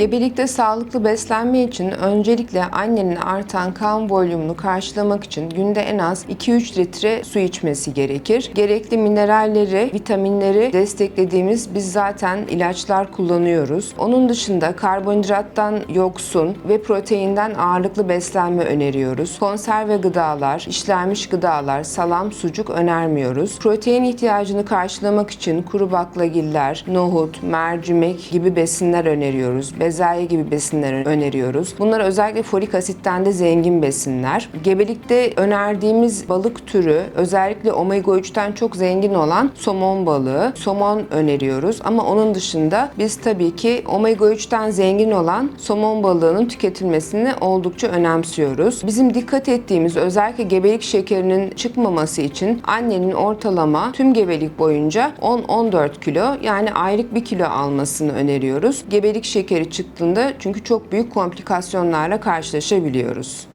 Gebelikte sağlıklı beslenme için öncelikle annenin artan kan volümünü karşılamak için günde en az 2-3 litre su içmesi gerekir. Gerekli mineralleri, vitaminleri desteklediğimiz biz zaten ilaçlar kullanıyoruz. Onun dışında karbonhidrattan yoksun ve proteinden ağırlıklı beslenme öneriyoruz. Konserve gıdalar, işlenmiş gıdalar, salam, sucuk önermiyoruz. Protein ihtiyacını karşılamak için kuru baklagiller, nohut, mercimek gibi besinler öneriyoruz. Bezelye gibi besinler öneriyoruz. Bunlar özellikle folik asitten de zengin besinler. Gebelikte önerdiğimiz balık türü özellikle omega 3'ten çok zengin olan somon balığı. Somon öneriyoruz ama onun dışında biz tabii ki omega 3'ten zengin olan somon balığının tüketilmesini oldukça önemsiyoruz. Bizim dikkat ettiğimiz özellikle gebelik şekerinin çıkmaması için annenin ortalama tüm gebelik boyunca 10-14 kilo yani aylık 1 kilo almasını öneriyoruz. Gebelik şekeri çıktığında çünkü çok büyük komplikasyonlarla karşılaşabiliyoruz.